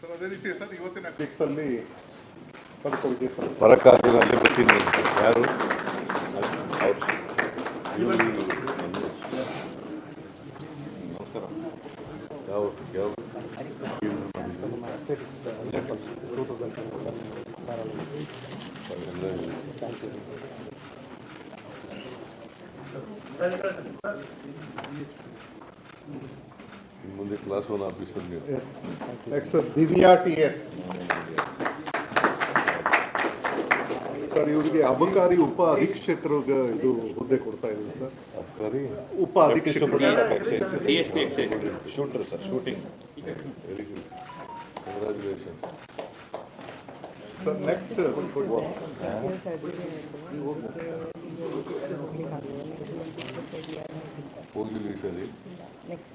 Sir ಅದೇ ರೀತಿ sir ಇವತ್ತಿನ ಕ್ಲಿಕ್ಸ್ ಅಲ್ಲಿ ಪಡ್ಕೊಳ್ತೀವಿ ಸರ್ ಬರೋಕ್ಕಾಗಿಲ್ಲ ಅಲ್ಲೇ ಬರ್ತೀನಿ ಯಾರು ಅವ್ರು ಇವ್ರು ನಮಸ್ಕಾರ ಯಾವ ಯಾವ ಇನ್ನು ಮುಂದೆ ಕ್ಲಾಸ್ ಒನ್ ಆಫೀಸರ್ ನೀವು. Next Divya T S sir ಇವರಿಗೆ ಅಬಕಾರಿ ಉಪ ಅಧೀಕ್ಷಕರಿಗೆ ಇದು ಹುದ್ದೆ ಕೊಡ್ತಾ ಇದ್ದೀವಿ ಸರ್ ಸರಿ ಉಪ ಅಧೀಕ್ಷಕರು. Shooter sir shooting very good congratulation sir next ಹೋಗಿಲ್ಲ ಸರಿ best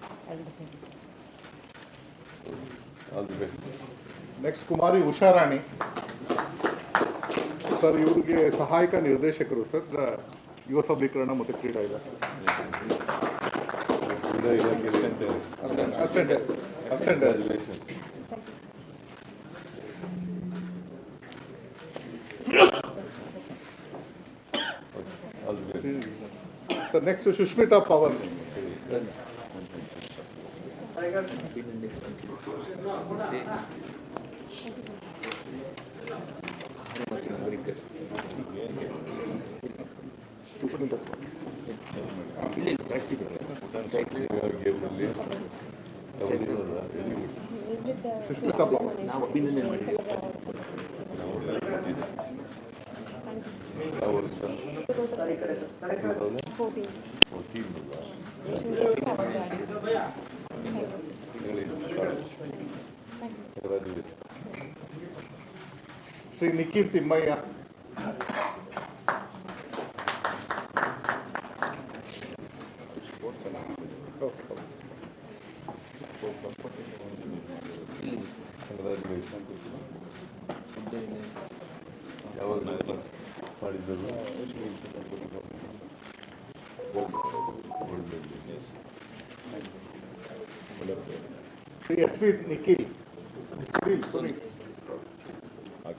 next Kumari Usharani sir ಇವರಿಗೆ ಸಹಾಯಕ ನಿರ್ದೇಶಕರು ಸರ್ ಯುವ ಸಬಲೀಕರಣ ಮತ್ತು ಕ್ರೀಡಾ ಇಲಾಖೆ. ದಿ ಸರ್ ನೆಕ್ಸ್ಟ್ ಸುಷ್ಮಿತಾ ಪವನ್ ಗೇಮ್ನಲ್ಲಿ ಕಬಡ್ಡಿನಲ್ಲ ವೆರಿ ಗುಡ್ ಸುಷ್ಮಿತಾ ಪವನ್ ನಾವು ಅಭಿನಂದನೆ ಮಾಡಿದ್ದೀವಿ ಯಾವ ವರ್ಷ se Nikitin Maya. Sí, es Nikil. Sí.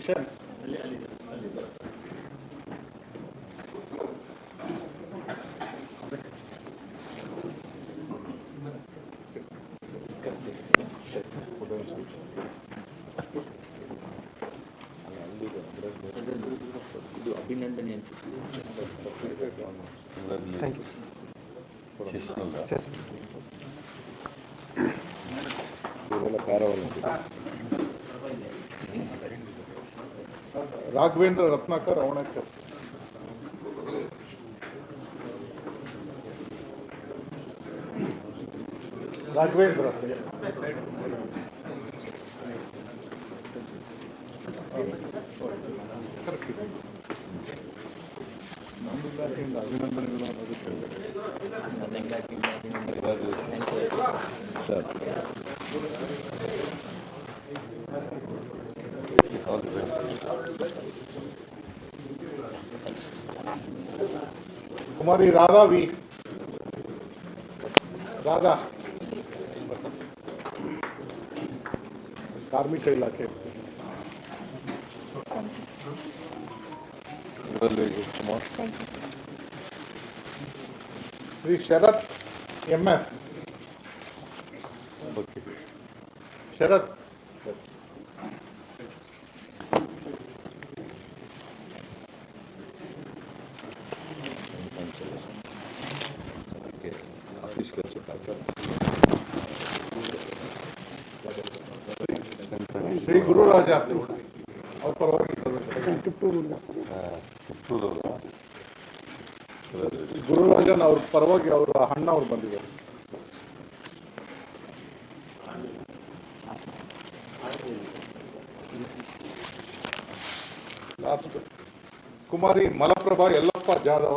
هشام Thank you. Raghavendra Ratnakar ಅವಣಕರ್ Raghavendra. ನಮ್ಮ ಇಲಾಖೆಯಿಂದ ಅಭಿನಂದನೆಗಳು ಅನ್ನೋದಕ್ಕೆ sir. Best Kumari Radha V Radha ಕಾರ್ಮಿಕ ಇಲಾಖೆ ಕಂಗ್ರ್ಯಾಚುಲೇಷನ್ ಕುಮಾರ್ ಶ್ರೀ ಶರತ್ ಶ್ರೀ ಗುರುರಾಜ ಅವ್ರ ಪರವಾಗಿ ಗುರುರಾಜನ್ ಅವ್ರ ಪರವಾಗಿ ಅವರ ಅಣ್ಣ ಅವ್ರು ಬಂದಿದ್ದಾರೆ. ಲಾಸ್ಟ್ ಕುಮಾರಿ ಮಲಪ್ರಭಾ ಯಲ್ಲಪ್ಪ ಜಾಧವ.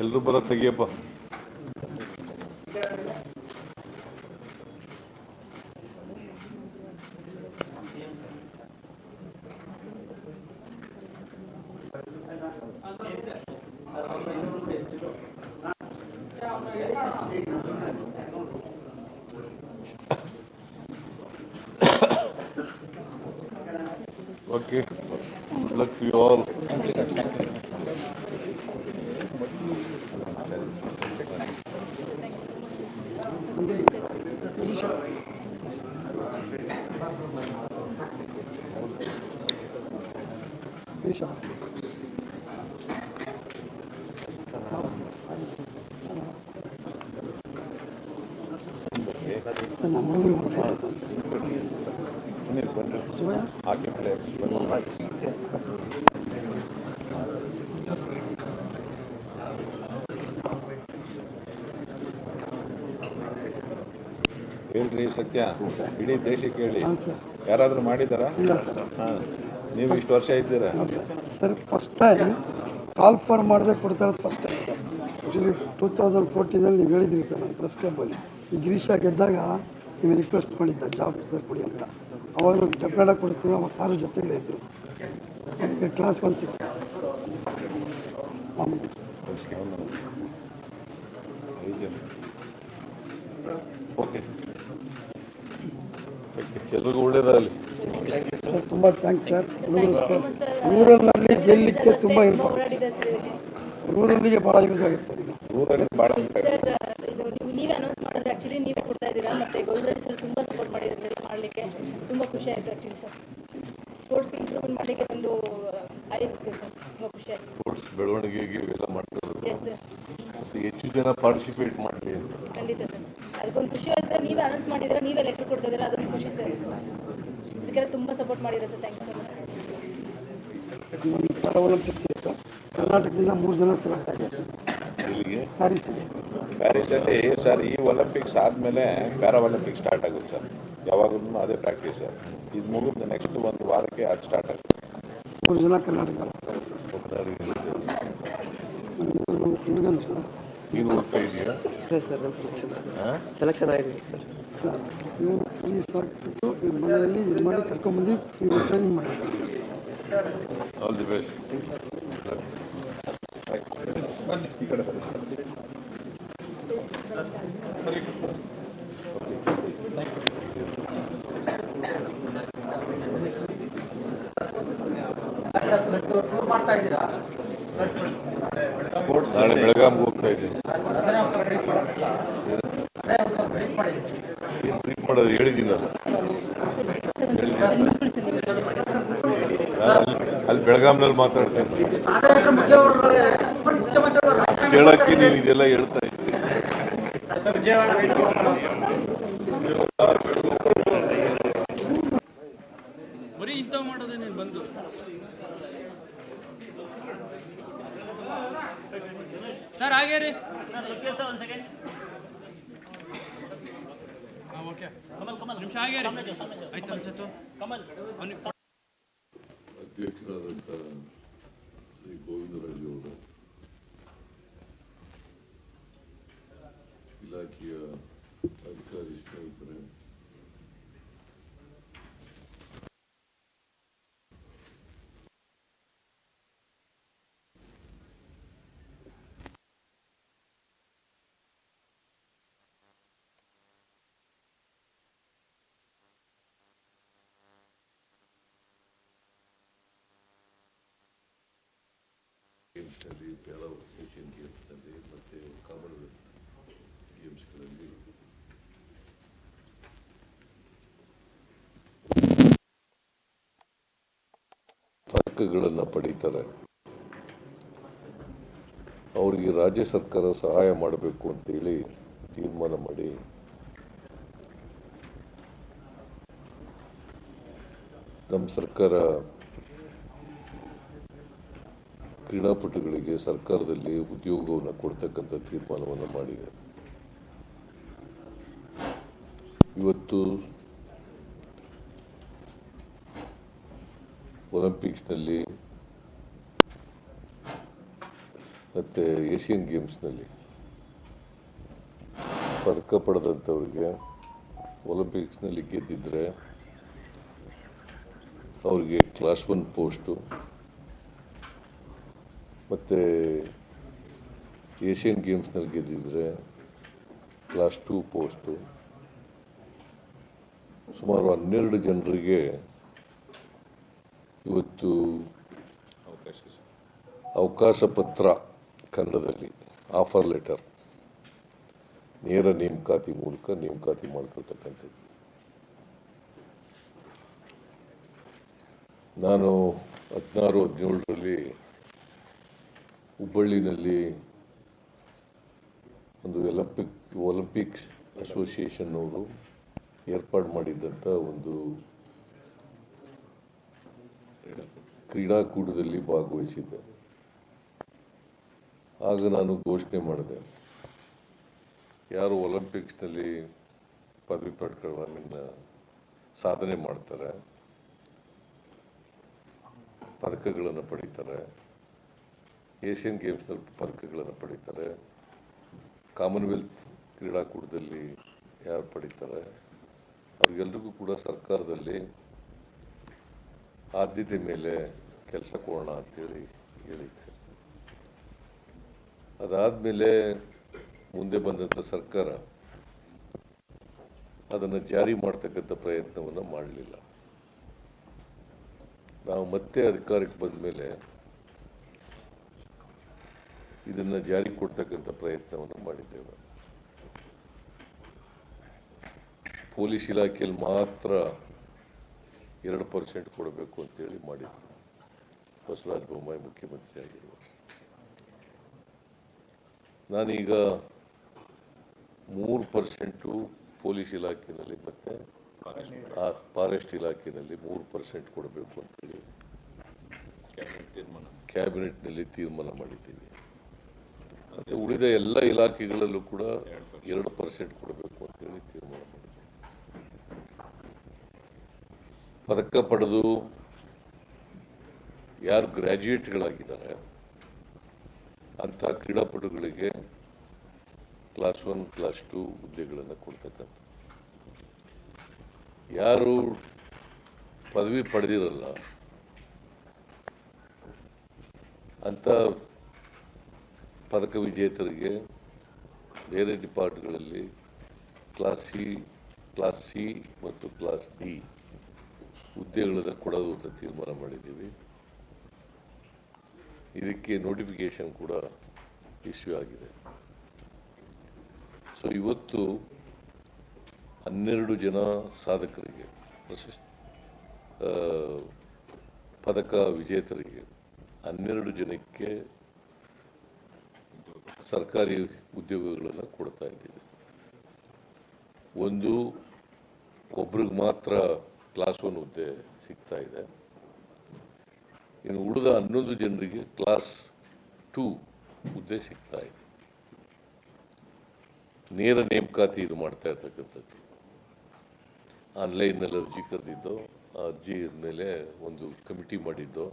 ಎಲ್ರು ಬರ ತೆಗಿಯಪ್ಪ ಓಕೆ ಲಕ್ ಯು ಆಲ್ ಬನ್ನಿ ಬನ್ನಿ ಹಾಕಿ ಪ್ಲೇಸ್ ಹೇಳ್ರಿ ಸತ್ಯ ಇಡೀ ದೇಶಕ್ಕೆ ಹೇಳಿ ಯಾರಾದರೂ ಮಾಡಿದಾರ ಹಾಂ. ನೀವು ಇಷ್ಟು ವರ್ಷ ಇದ್ದೀರಾ? Sir. First time call for ಮಾಡದೆ ಕೊಡ್ತಾರೆ first time actually two thousand ಫೋರ್ಟೀನಲ್ಲಿ ನೀವು ಹೇಳಿದ್ರಿ ಸರ್ ನಾನು ಪ್ರೆಸ್ ಕ್ಲಬ್ಬಲ್ಲಿ ಈ ಗಿರೀಶ ಗೆದ್ದಾಗ ನೀವು ರಿಕ್ವೆಸ್ಟ್ ಮಾಡಿದ್ದ ಜಾಬ್ ಸರ್ ಕೊಡಿ ಅಂತ. ಅವಾಗ ಡೆಫಿನೆಟಾಗಿ ಕೊಡಿಸ್ತೀವಿ ಅವಾಗ ಸಾರು ಜೊತೆಗೆ ಇದ್ದರು ನನಗೆ ಕ್ಲಾಸ್ ಒನ್ ಸಿಕ್ಕ ಓಕೆ ಎಲ್ರಿಗೂ ಒಳ್ಳೇದಾಗಲಿ. ಸರ್ ತುಂಬ ಥ್ಯಾಂಕ್ಸ್ ಸರ್. ಊರಲ್ಲಿ ರೂರಲ್ನಲ್ಲಿ ಗೆಲ್ಲಲಿಕ್ಕೆ ತುಂಬ ಹೆಲ್ಪ್ ರೂರಲ್ಲಿಗೆ ಭಾಳ ಯೂಸ್ ಆಗುತ್ತೆ. ಸರ್ ಇದು ಊರಲ್ಲಿ ಭಾಳ ನೀವು ನೀವೇ ಅನೌನ್ಸ್ ಮಾಡಿದ್ರೆ ಆಕ್ಚುಲಿ ನೀವೇ ಕೊಡ್ತಾ ಇದ್ದೀರಾ ಮತ್ತೆ ಗೋವಿಂದರಾಜ್ ಸರ್ ತುಂಬಾ ಸಪೋರ್ಟ್ ಮಾಡಿದ್ದಾರೆ ಮಾಡಲಿಕ್ಕೆ ತುಂಬಾ ಖುಷಿ ಆಯ್ತು ಸರ್ ಸ್ಪೋರ್ಟ್ಸ್ ಇಂಪ್ರೂವ್ಮೆಂಟ್ ಮಾಡಲಿಕ್ಕೆ ಒಂದು ಆಯ್ತು ಸರ್ ತುಂಬಾ ಖುಷಿ ಆಯ್ತು. ಸ್ಪೋರ್ಟ್ಸ್ ಬೆಳವಣಿಗೆಗೆ ಇವೆಲ್ಲ ಮಾಡ್ತಾರೆ ಎಸ್ ಸರ್ ಹೆಚ್ಚು ಜನ ಪಾರ್ಟಿಸಿಪೇಟ್ ಮಾಡಲಿ ಅಂತ. ಖಂಡಿತ ಸರ್ ಅದಕ್ಕೊಂದು ಖುಷಿ ಆಯ್ತು ನೀವೇ ಅನೌನ್ಸ್ ಮಾಡಿದ್ರೆ ನೀವೇ ಲೆಟರ್ ಕೊಡ್ತಾ ಇದ್ದೀರಾ ಅದೊಂದು ಖುಷಿ ಸರ್ ಅದಕ್ಕೆಲ್ಲ ತುಂಬಾ ಸಪೋರ್ಟ್ ಮಾಡಿದ್ರೆ sir thank you so much para Olympics sir ಕರ್ನಾಟಕದಿಂದ ಮೂರು ಜನ ಸೆಲೆಕ್ಟ್ ಆಗಿದ್ದಾರೆ ಸರ್ ಇಲ್ಲಿಗೆ ಪ್ಯಾರಿಸಲ್ಲಿ ಸರ್ ಈ ಒಲಿಂಪಿಕ್ಸ್ ಆದಮೇಲೆ ಪ್ಯಾರಾ ಒಲಿಂಪಿಕ್ಸ್ ಸ್ಟಾರ್ಟ್ ಆಗುತ್ತೆ ಸರ್ ಯಾವಾಗಲೂ ಅದೇ ಪ್ರಾಕ್ಟೀಸ್ ಸರ್ ಇದು ಮುಗಿದ ನೆಕ್ಸ್ಟ್ ಒಂದು ವಾರಕ್ಕೆ ಅದು ಸ್ಟಾರ್ಟ್ ಆಗುತ್ತೆ. ಮೂರು ಜನ ಕರ್ನಾಟಕ. ಸರ್ ಸರ್ ನೀನು ಇದೆಯಾ ಸರ್ ಸೆಲೆಕ್ಷನ್ ಆಗಿದೆ ಸರ್. ಸರ್ ನೀವು ಈ ಮನೆಯಲ್ಲಿ ಇದು ಮಾಡಿ ಕರ್ಕೊಂಬಂದು ನೀವು ಟ್ರೈನಿಂಗ್ ಮಾಡಿ ಸರ್ ಆಲ್ ದಿ ಬೆಸ್ಟ್ ನಾಳೆ ಬೆಳಗಾಂಗೆ ಹೋಗ್ತಾ ಇದ್ದೀನಿ. ಟ್ರೀಟ್ ಮಾಡೋದು ಹೇಳಿದ್ದೀನಲ್ಲ. ಅಲ್ಲಿ- ಬೆಳಗಾಮ್ನಲ್ಲಿ ಬೆಳಗಾಂನಲ್ಲಿ ಮಾತಾಡ್ತೇನೆ. ಕೇಳಕ್ಕೆ ನೀನು ಇದೆಲ್ಲ ಹೇಳ್ತಾ ಇದ್ದೀನಿ ಬರೀ ಇಂಥವು ಮಾಡೋದೇ ನೀನು ಬಂದು. ಸರ್ ಹಾಗೆ ರೀ ಓಕೆ. ಕಮಲ್ ಕಮಲ್. ನಿಮಿಷ ಹಾಗೇ ರೀ ಆಯ್ತು ಅನ್ಸತ್ತು ಕಮಲ್. ಅಧ್ಯಕ್ಷರಾದಂಥ ಶ್ರೀ ಗೋವಿಂದ ಒಲಿಂಪಿಕ್ಸ್ನಲ್ಲಿ ಕೆಲವು ಏಷ್ಯನ್ ಮತ್ತು ಕಾಮನ್ವೆಲ್ತ್ ಗೇಮ್ಸ್ಗಳಲ್ಲಿ ಪದಕಗಳನ್ನು ಪಡೀತಾರೆ. ಅವರಿಗೆ ರಾಜ್ಯ ಸರ್ಕಾರ ಸಹಾಯ ಮಾಡಬೇಕು ಅಂತೇಳಿ ತೀರ್ಮಾನ ಮಾಡಿ. ನಮ್ಮ ಸರ್ಕಾರ ಕ್ರೀಡಾಪಟುಗಳಿಗೆ ಸರ್ಕಾರದಲ್ಲಿ ಉದ್ಯೋಗವನ್ನು ಕೊಡ್ತಕ್ಕಂಥ ತೀರ್ಮಾನವನ್ನು ಮಾಡಿದೆ. ಇವತ್ತು ಒಲಿಂಪಿಕ್ಸ್ನಲ್ಲಿ ಮತ್ತು ಏಷ್ಯನ್ ಗೇಮ್ಸ್ನಲ್ಲಿ ಪದಕ ಪಡೆದಂಥವ್ರಿಗೆ ಒಲಿಂಪಿಕ್ಸ್ನಲ್ಲಿ ಗೆದ್ದಿದ್ರೆ ಅವರಿಗೆ ಕ್ಲಾಸ್ ಒನ್ ಪೋಸ್ಟು ಮತ್ತು ಏಷ್ಯನ್ ಗೇಮ್ಸ್ನಲ್ಲಿ ಗೆದ್ದಿದ್ದರೆ ಕ್ಲಾಸ್ ಟೂ ಪೋಸ್ಟು. ಸುಮಾರು ಹನ್ನೆರಡು ಜನರಿಗೆ ಇವತ್ತು ಅವಕಾಶ ಪತ್ರ ಕನ್ನಡದಲ್ಲಿ ಆಫರ್ ಲೆಟರ್. ನೇರ ನೇಮಕಾತಿ ಮೂಲಕ ನೇಮಕಾತಿ ಮಾಡ್ಕೊಳ್ತಕ್ಕಂಥದ್ದು. ನಾನು ಹದಿನಾರು ಹದಿನೇಳರಲ್ಲಿ ಹುಬ್ಬಳ್ಳಿನಲ್ಲಿ ಒಂದು ಒಲಿಂಪಿಕ್ ಒಲಿಂಪಿಕ್ಸ್ ಅಸೋಸಿಯೇಷನ್ನವರು ಏರ್ಪಾಡು ಮಾಡಿದ್ದಂಥ ಒಂದು ಕ್ರೀಡಾಕೂಟದಲ್ಲಿ ಭಾಗವಹಿಸಿದ್ದೆ. ಆಗ ನಾನು ಘೋಷಣೆ ಮಾಡಿದೆ. ಯಾರು ಒಲಿಂಪಿಕ್ಸ್ನಲ್ಲಿ ಪದವಿ ಪಡ್ಕೊಳ್ಳೋದನ್ನು ಸಾಧನೆ ಮಾಡ್ತಾರೆ, ಪದಕಗಳನ್ನು ಪಡೀತಾರೆ ಏಷ್ಯನ್ ಗೇಮ್ಸ್ನಲ್ಲಿ ಪದಕಗಳನ್ನು ಪಡೀತಾರೆ. ಕಾಮನ್ವೆಲ್ತ್ ಕ್ರೀಡಾಕೂಟದಲ್ಲಿ ಯಾರು ಪಡೀತಾರೆ? ಅವ್ರಿಗೆಲ್ರಿಗೂ ಕೂಡ ಸರ್ಕಾರದಲ್ಲಿ ಆದ್ಯತೆ ಮೇಲೆ ಕೆಲಸ ಕೊಡೋಣ ಅಂತೇಳಿ ಹೇಳಿದ್ದೆ. ಅದಾದಮೇಲೆ ಮುಂದೆ ಬಂದಂಥ ಸರ್ಕಾರ ಅದನ್ನು ಜಾರಿ ಮಾಡ್ತಕ್ಕಂಥ ಪ್ರಯತ್ನವನ್ನು ಮಾಡಲಿಲ್ಲ. ನಾವು ಮತ್ತೆ ಅಧಿಕಾರಕ್ಕೆ ಬಂದ ಮೇಲೆ ಇದನ್ನು ಜಾರಿ ಕೊಡ್ತಕ್ಕಂಥ ಪ್ರಯತ್ನವನ್ನು ಮಾಡಿದ್ದೇವೆ. ಪೊಲೀಸ್ ಇಲಾಖೆಯಲ್ಲಿ ಮಾತ್ರ ಎರಡು ಪರ್ಸೆಂಟ್ ಕೊಡಬೇಕು ಅಂತೇಳಿ ಮಾಡಿದ್ರು ಬಸವರಾಜ ಬೊಮ್ಮಾಯಿ ಮುಖ್ಯಮಂತ್ರಿ ಆಗಿರುವ. ನಾನೀಗ ಮೂರು ಪರ್ಸೆಂಟು ಪೊಲೀಸ್ ಇಲಾಖೆಯಲ್ಲಿ ಮತ್ತು ಆ ಫಾರೆಸ್ಟ್ ಇಲಾಖೆಯಲ್ಲಿ ಮೂರು ಪರ್ಸೆಂಟ್ ಕೊಡಬೇಕು ಅಂತೇಳಿ ಕ್ಯಾಬಿನೆಟ್ನಲ್ಲಿ ತೀರ್ಮಾನ ಮಾಡಿದ್ದೀವಿ. ಮತ್ತು ಉಳಿದ ಎಲ್ಲ ಇಲಾಖೆಗಳಲ್ಲೂ ಕೂಡ ಎರಡು ಪರ್ಸೆಂಟ್ ಕೊಡಬೇಕು ಅಂತೇಳಿ ತೀರ್ಮಾನ ಮಾಡಿದೆ ಪದಕ ಪಡೆದು ಯಾರು ಗ್ರ್ಯಾಜುಯೇಟ್ಗಳಾಗಿದ್ದಾರೆ ಅಂಥ ಕ್ರೀಡಾಪಟುಗಳಿಗೆ ಕ್ಲಾಸ್ ಒನ್ ಕ್ಲಾಸ್ ಟು ಹುದ್ದೆಗಳನ್ನು ಕೊಡ್ತಕ್ಕಂಥ ಯಾರು ಪದವಿ ಪಡೆದಿರಲ್ಲ, ಅಂಥ ಪದಕ ವಿಜೇತರಿಗೆ ಬೇರೆ ಡಿಪಾರ್ಟ್ಗಳಲ್ಲಿ ಕ್ಲಾಸ್ ಸಿ ಕ್ಲಾಸ್ ಸಿ ಮತ್ತು ಕ್ಲಾಸ್ ಡಿ ಹುದ್ದೆಗಳನ್ನು ಕೊಡೋದು ಅಂತ ತೀರ್ಮಾನ ಮಾಡಿದ್ದೀವಿ. ಇದಕ್ಕೆ ನೋಟಿಫಿಕೇಶನ್ ಕೂಡ ಇಶ್ಯೂ ಆಗಿದೆ. ಸೊ, ಇವತ್ತು ಹನ್ನೆರಡು ಜನ ಸಾಧಕರಿಗೆ ಪ್ರಶಸ್ತಿ ಪದಕ ವಿಜೇತರಿಗೆ ಹನ್ನೆರಡು ಜನಕ್ಕೆ ಸರ್ಕಾರಿ ಉದ್ಯೋಗಗಳನ್ನು ಕೊಡ್ತಾ ಇದ್ದೀವಿ. ಒಂದು ಒಬ್ರಿಗೆ ಮಾತ್ರ ಕ್ಲಾಸ್ ಒನ್ ಹುದ್ದೆ ಸಿಗ್ತಾ ಇದೆ. ಇನ್ನು ಉಳಿದ ಹನ್ನೊಂದು ಜನರಿಗೆ ಕ್ಲಾಸ್ ಟೂ ಹುದ್ದೆ ಸಿಗ್ತಾ ಇದೆ. ನೇರ ನೇಮಕಾತಿ ಇದು ಮಾಡ್ತಾ ಇರ್ತಕ್ಕಂಥದ್ದು. ಆನ್ಲೈನಲ್ಲಿ ಅರ್ಜಿ ಕರೆದಿದ್ದೋ, ಆ ಅರ್ಜಿ ಮೇಲೆ ಒಂದು ಕಮಿಟಿ ಮಾಡಿದ್ದು,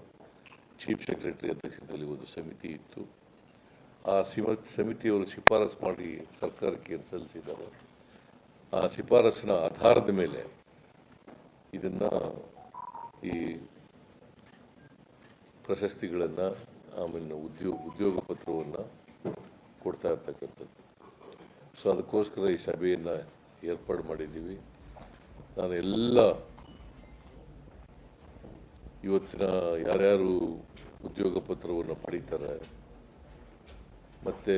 ಚೀಫ್ ಸೆಕ್ರೆಟರಿ ಅಧ್ಯಕ್ಷತೆಯಲ್ಲಿ ಒಂದು ಸಮಿತಿ ಇತ್ತು. ಆ ಸಿಮ, ಸಮಿತಿಯವರು ಶಿಫಾರಸು ಮಾಡಿ ಸರ್ಕಾರಕ್ಕೆ ಸಲ್ಲಿಸಿದ್ದಾರೆ. ಆ ಶಿಫಾರಸಿನ ಆಧಾರದ ಮೇಲೆ ಇದನ್ನು ಈ ಪ್ರಶಸ್ತಿಗಳನ್ನು ಆಮೇಲೆ ಉದ್ಯೋಗ ಉದ್ಯೋಗ ಪತ್ರವನ್ನು ಕೊಡ್ತಾ ಇರ್ತಕ್ಕಂಥದ್ದು. ಸೊ, ಅದಕ್ಕೋಸ್ಕರ ಈ ಸಭೆಯನ್ನು ಏರ್ಪಾಡು ಮಾಡಿದ್ದೀವಿ. ನಾನು ಎಲ್ಲ ಇವತ್ತಿನ ಯಾರ್ಯಾರು ಉದ್ಯೋಗ ಪತ್ರವನ್ನು ಪಡೀತಾರೆ ಮತ್ತು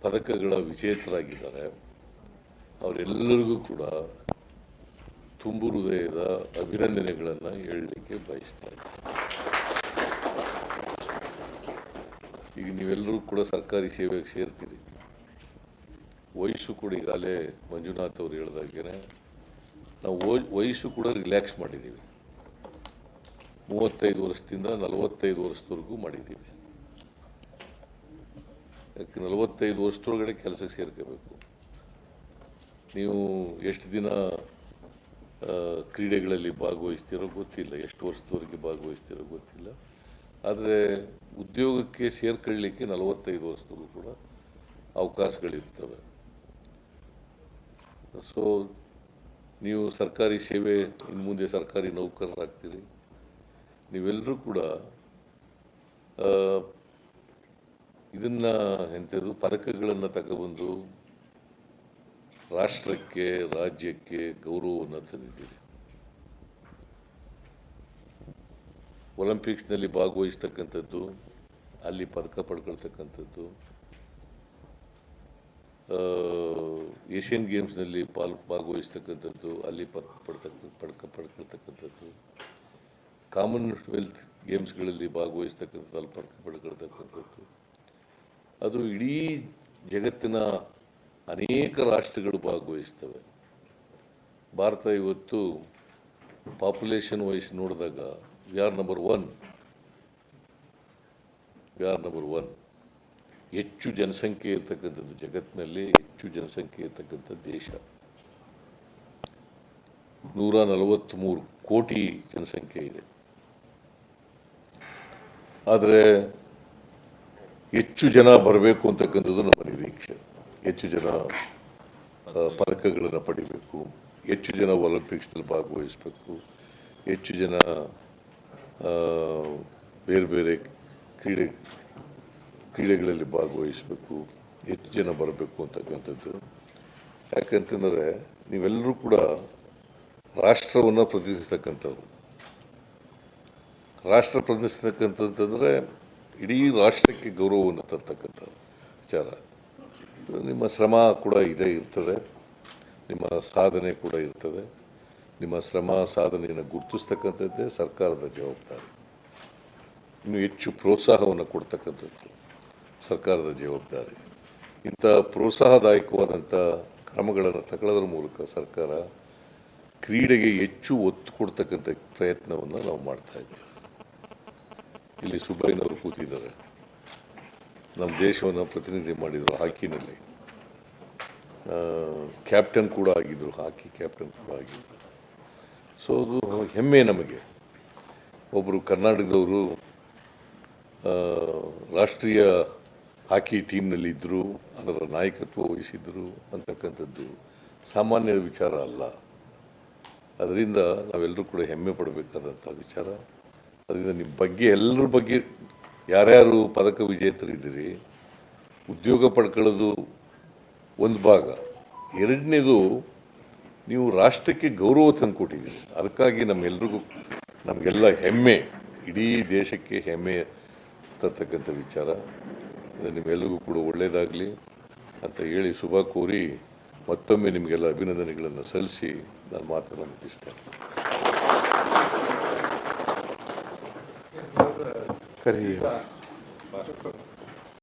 ಪದಕಗಳ ವಿಜೇತರಾಗಿದ್ದಾರೆ. ಅವರೆಲ್ಲರಿಗೂ ಕೂಡ ತುಂಬು ಹೃದಯದ ಅಭಿನಂದನೆಗಳನ್ನು ಹೇಳಲಿಕ್ಕೆ ಬಯಸ್ತಾ ಈಗ ನೀವೆಲ್ಲರೂ ಕೂಡ ಸರ್ಕಾರಿ ಸೇವೆಗೆ ಸೇರ್ತೀರಿ. ವಯಸ್ಸು ಕೂಡ ಈಗಾಗಲೇ ಮಂಜುನಾಥ್ ಅವರು ಹೇಳ್ದಾಗೇನೆ ನಾವು ವಯ್- ವಯಸ್ಸು ಕೂಡ ರಿಲ್ಯಾಕ್ಸ್ ಮಾಡಿದ್ದೀವಿ. ಮೂವತ್ತೈದು ವರ್ಷದಿಂದ ನಲವತ್ತೈದು ವರ್ಷದವರೆಗೂ ಮಾಡಿದ್ದೀವಿ. ಯಾಕೆ ನಲವತ್ತೈದು ವರ್ಷದೊಳಗಡೆ ಕೆಲಸಕ್ಕೆ ಸೇರ್ಕೋಬೇಕು ನೀವು ಎಷ್ಟು ದಿನ ಕ್ರೀಡೆಗಳಲ್ಲಿ ಭಾಗವಹಿಸ್ತೀರೋ ಗೊತ್ತಿಲ್ಲ. ಎಷ್ಟು ವರ್ಷದವರೆಗೆ ಭಾಗವಹಿಸ್ತೀರೋ ಗೊತ್ತಿಲ್ಲ. ಆದರೆ ಉದ್ಯೋಗಕ್ಕೆ ಸೇರ್ಕೊಳ್ಳಿಕ್ಕೆ ನಲವತ್ತೈದು ವರ್ಷದಲ್ಲೂ ಕೂಡ ಅವಕಾಶಗಳಿರ್ತವೆ. ಸೊ ನೀವು ಸರ್ಕಾರಿ ಸೇವೆ, ಇನ್ನು ಮುಂದೆ ಸರ್ಕಾರಿ ನೌಕರರಾಗ್ತೀರಿ. ನೀವೆಲ್ಲರೂ ಕೂಡ ಇದನ್ನ ಎಂಥದ್ದು ಪದಕಗಳನ್ನು ತಗೊಬಂದು ರಾಷ್ಟ್ರಕ್ಕೆ, ರಾಜ್ಯಕ್ಕೆ ಗೌರವವನ್ನು ತಂದಿದ್ದೀರಿ. ಒಲಿಂಪಿಕ್ಸ್ನಲ್ಲಿ ಭಾಗವಹಿಸ್ತಕ್ಕಂಥದ್ದು, ಅಲ್ಲಿ ಪದಕ ಪಡ್ಕೊಳ್ತಕ್ಕಂಥದ್ದು ಏಷ್ಯನ್ ಗೇಮ್ಸ್ನಲ್ಲಿ ಪಾಲ್, ಭಾಗವಹಿಸ್ತಕ್ಕಂಥದ್ದು, ಅಲ್ಲಿ ಪದಕ ಪಡ್ತಕ್ಕ ಪಡ್ಕ, ಪಡ್ಕೊಳ್ತಕ್ಕಂಥದ್ದು, ಕಾಮನ್ವೆಲ್ತ್ ಗೇಮ್ಸ್ಗಳಲ್ಲಿ ಭಾಗವಹಿಸ್ತಕ್ಕಂಥದ್ದು, ಅಲ್ಲಿ ಪದಕ ಪಡ್ಕೊಳ್ತಕ್ಕಂಥದ್ದು. ಅದು ಇಡೀ ಜಗತ್ತಿನ ಅನೇಕ ರಾಷ್ಟ್ರಗಳು ಭಾಗವಹಿಸ್ತವೆ. ಭಾರತ ಇವತ್ತು ಪಾಪ್ಯುಲೇಷನ್ ವೈಸ್ ನೋಡಿದಾಗ we are number one we are number one ಹೆಚ್ಚು ಜನಸಂಖ್ಯೆ ಇರ್ತಕ್ಕಂಥದ್ದು ಜಗತ್ತಿನಲ್ಲಿ ಹೆಚ್ಚು ಜನಸಂಖ್ಯೆ ಇರ್ತಕ್ಕಂಥ ದೇಶ. ನೂರ ನಲವತ್ತ್ಮೂರು ಕೋಟಿ ಜನಸಂಖ್ಯೆ ಇದೆ. ಆದರೆ ಹೆಚ್ಚು ಜನ ಬರಬೇಕು ಅಂತಕ್ಕಂಥದ್ದು ನಮ್ಮ ನಿರೀಕ್ಷೆ. ಹೆಚ್ಚು ಜನ ಪದಕಗಳನ್ನು ಪಡಿಬೇಕು. ಹೆಚ್ಚು ಜನ ಒಲಿಂಪಿಕ್ಸ್ನಲ್ಲಿ ಭಾಗವಹಿಸಬೇಕು. ಹೆಚ್ಚು ಜನ ಬೇರೆ ಬೇರೆ ಕ್ರೀಡೆ, ಕ್ರೀಡೆಗಳಲ್ಲಿ ಭಾಗವಹಿಸಬೇಕು. ಹೆಚ್ಚು ಜನ ಬರಬೇಕು ಅಂತಕ್ಕಂಥದ್ದು. ಯಾಕಂತಂದರೆ ನೀವೆಲ್ಲರೂ ಕೂಡ ರಾಷ್ಟ್ರವನ್ನು ಪ್ರತಿನಿಧಿಸ್ತಕ್ಕಂಥವ್ರು. ರಾಷ್ಟ್ರ ಪ್ರತಿನಿಧಿಸ್ತಕ್ಕಂಥದ್ದಂದರೆ ಇಡೀ ರಾಷ್ಟ್ರಕ್ಕೆ ಗೌರವವನ್ನು ತರ್ತಕ್ಕಂಥ ವಿಚಾರ. ನಿಮ್ಮ ಶ್ರಮ ಕೂಡ ಇದೇ ಇರ್ತದೆ. ನಿಮ್ಮ ಸಾಧನೆ ಕೂಡ ಇರ್ತದೆ. ನಿಮ್ಮ ಶ್ರಮ, ಸಾಧನೆಯನ್ನು ಗುರುತಿಸ್ತಕ್ಕಂಥದ್ದೇ ಸರ್ಕಾರದ ಜವಾಬ್ದಾರಿ. ಇನ್ನು ಹೆಚ್ಚು ಪ್ರೋತ್ಸಾಹವನ್ನು ಕೊಡ್ತಕ್ಕಂಥದ್ದು ಸರ್ಕಾರದ ಜವಾಬ್ದಾರಿ. ಇಂಥ ಪ್ರೋತ್ಸಾಹದಾಯಕವಾದಂಥ ಕ್ರಮಗಳನ್ನು ತಗೊಳ್ಳೋದ್ರ ಮೂಲಕ ಸರ್ಕಾರ ಕ್ರೀಡೆಗೆ ಹೆಚ್ಚು ಒತ್ತು ಕೊಡ್ತಕ್ಕಂಥ ಪ್ರಯತ್ನವನ್ನು ನಾವು ಮಾಡ್ತಾ ಇದ್ದೀವಿ. ಇಲ್ಲಿ ಸುಬ್ಬಯ್ಯನವರು ಕೂತಿದ್ದಾರೆ. ನಮ್ಮ ದೇಶವನ್ನು ಪ್ರತಿನಿಧಿ ಮಾಡಿದರು ಹಾಕಿನಲ್ಲಿ. ಕ್ಯಾಪ್ಟನ್ ಕೂಡ ಆಗಿದ್ದರು ಹಾಕಿ ಕ್ಯಾಪ್ಟನ್ ಕೂಡ ಆಗಿದ್ದರು ಸೊ ಅದು ಹೆಮ್ಮೆ ನಮಗೆ. ಒಬ್ಬರು ಕರ್ನಾಟಕದವರು ರಾಷ್ಟ್ರೀಯ ಹಾಕಿ ಟೀಮ್ನಲ್ಲಿದ್ದರು ಅದರ ನಾಯಕತ್ವ ವಹಿಸಿದ್ದರು ಅಂತಕ್ಕಂಥದ್ದು ಸಾಮಾನ್ಯ ವಿಚಾರ ಅಲ್ಲ. ಅದರಿಂದ ನಾವೆಲ್ಲರೂ ಕೂಡ ಹೆಮ್ಮೆ ಪಡಬೇಕಾದಂಥ ವಿಚಾರ. ಅದರಿಂದ ನಿಮ್ಮ ಬಗ್ಗೆ, ಎಲ್ಲರ ಬಗ್ಗೆ ಯಾರ್ಯಾರು ಪದಕ ವಿಜೇತರಿದ್ದೀರಿ, ಉದ್ಯೋಗ ಪಡ್ಕೊಳ್ಳೋದು ಒಂದು ಭಾಗ. ಎರಡನೇದು, ನೀವು ರಾಷ್ಟ್ರಕ್ಕೆ ಗೌರವ ತಂದುಕೊಟ್ಟಿದ್ದೀರಿ. ಅದಕ್ಕಾಗಿ ನಮ್ಮೆಲ್ರಿಗೂ ನಮಗೆಲ್ಲ ಹೆಮ್ಮೆ, ಇಡೀ ದೇಶಕ್ಕೆ ಹೆಮ್ಮೆ ತರ್ತಕ್ಕಂಥ ವಿಚಾರ. ನಿಮ್ಮೆಲ್ಲರಿಗೂ ಕೂಡ ಒಳ್ಳೆಯದಾಗಲಿ ಅಂತ ಹೇಳಿ ಶುಭ ಕೋರಿ ಮತ್ತೊಮ್ಮೆ ನಿಮಗೆಲ್ಲ ಅಭಿನಂದನೆಗಳನ್ನು ಸಲ್ಲಿಸಿ ನಾನು ಮಾತನ್ನು ಮುಗಿಸ್ತೇನೆ. Carreira.